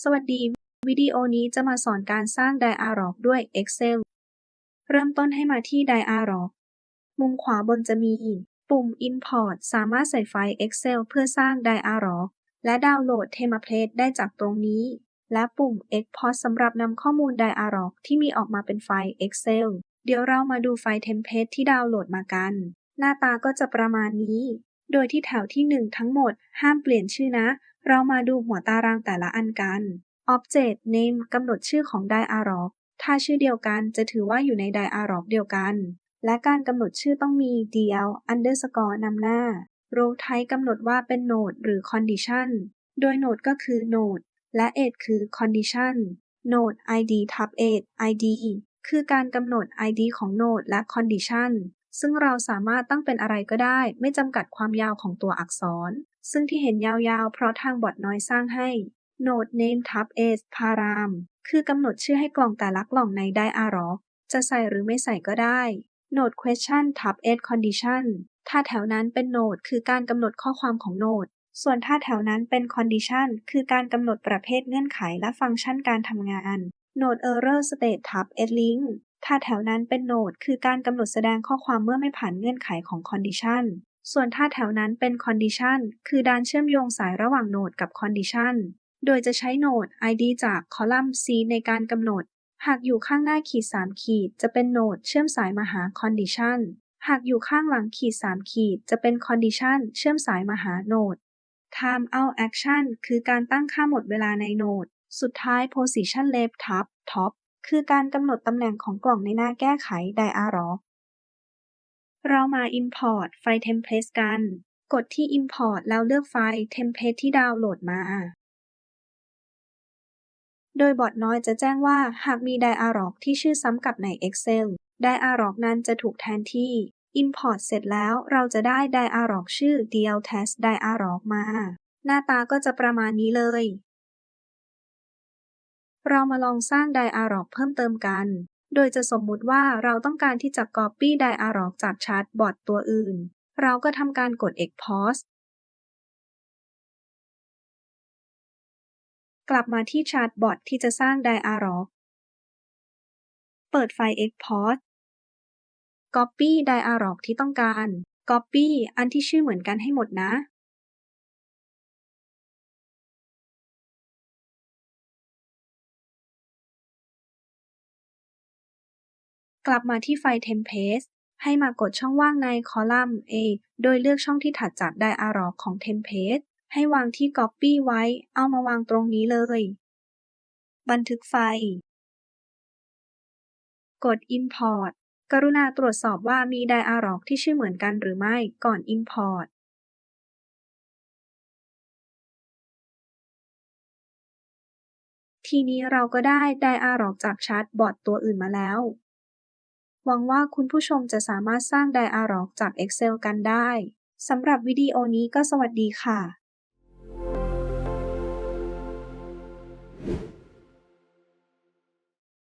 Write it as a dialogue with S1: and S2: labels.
S1: สวัสดี วิดีโอนี้จะมาสอนการสร้าง Dialog ด้วย Excel เริ่มต้นให้มาที่ Dialog มุมขวาบนจะมี ปุ่ม Import สามารถใส่ไฟล์ Excel เพื่อสร้าง Dialog และดาวน์โหลดเทมเพลตได้จากตรงนี้ และปุ่ม Export สำหรับนำข้อมูล Dialog ที่มีออกมาเป็นไฟล์ Excel เดี๋ยวเรามาดูไฟล์เทมเพลตที่ดาวน์โหลดมากัน หน้าตาก็จะประมาณนี้ โดยที่แถวที่1ทั้งหมด ห้ามเปลี่ยนชื่อนะ เรามาดูหัวตารางแต่ละอันกัน Object Name กำหนดชื่อของ Dialog ถ้าชื่อเดียวกันจะถือว่าอยู่ใน Dialog เดียวกัน และการกำหนดชื่อต้องมี DL underscore นำหน้า Row Type กำหนดว่าเป็น Node หรือ Condition โดย Node ก็คือ Node และ Age คือ Condition Node ID ทับ Age ID คือการกำหนด ID ของ Node และ Condition ซึ่งเราสามารถตั้งเป็นอะไรก็ได้ ไม่จำกัดความยาวของตัวอักษร ซึ่งที่เห็นยาวๆ เพราะทางบอทน้อยสร้างให้ Node Name ทับ Age Param คือกำหนดชื่อให้กล่องแต่ละกล่องใน Dialog จะใส่หรือไม่ใส่ก็ได้ Node Question ทับ Age Condition ถ้าแถวนั้นเป็น Node คือการกำหนดข้อความของ Node ส่วนถ้าแถวนั้นเป็น Condition คือการกำหนดประเภทเงื่อนไขและฟังก์ชันการทำงาน Node Error State ทับ Age Link ถ้าแถวนั้นเป็น Node คือการกำหนดแสดงข้อความเมื่อไม่ผ่านเงื่อนไขของ Condition ส่วนถ้าแถวนั้นเป็น Condition คือด้านเชื่อมโยงสายระหว่าง Node กับ Condition โดยจะใช้ Node ID จากคอลัมน์ C ในการกำหนด หากอยู่ข้างหน้าขีด 3 ขีด จะเป็น Node เชื่อมสายมาหา Condition หากอยู่ข้างหลังขีด 3 ขีด จะเป็น Condition เชื่อมสายมาหา Node Time out action คือการตั้งค่าหมดเวลาใน Node สุดท้าย Position left ทับ Top คือการกำหนดตำแหน่งของกล่องในหน้าแก้ไข Dialog เรามา Import ไฟล์ Template กัน กดที่ Import แล้วเลือกไฟล์ Template ที่ดาวน์โหลดมา โดยบอทน้อยจะแจ้งว่าหากมี Dialog ที่ชื่อซ้ำกับใน Excel Dialog นั้นจะถูกแทนที่ Import เสร็จแล้วเราจะได้ Dialog ชื่อ DLTest Dialog มา หน้าตาก็จะประมาณนี้เลย เรามาลองสร้าง Dialog เพิ่มเติมกัน โดยจะสมมุติว่าเราต้องการที่จะ Copy Dialog จากชาร์ตบอทตัวอื่น เราก็ทำการกด Export กลับมาที่ชาร์ตบอทที่จะสร้าง Dialog เปิดไฟล์ Export Copy Dialog ที่ต้องการ Copy อันที่ชื่อเหมือนกันให้หมดนะ กลับมาที่ไฟล์ Template ให้มากดช่องว่างในคอลัมน์ A โดยเลือกช่องที่ถัดจาก Dialog ของ Template ให้วางที่ Copy ไว้ เอามาวางตรงนี้เลย บันทึกไฟล์ กด Import กรุณาตรวจสอบว่ามี Dialog ที่ชื่อเหมือนกันหรือไม่ก่อน Import ทีนี้เราก็ได้ Dialog จากชาร์ตบอทตัวอื่นมาแล้ว หวังว่าคุณผู้ชมจะสามารถสร้างไดอะล็อกจาก Excel กันได้ สำหรับวิดีโอนี้ก็สวัสดีค่ะ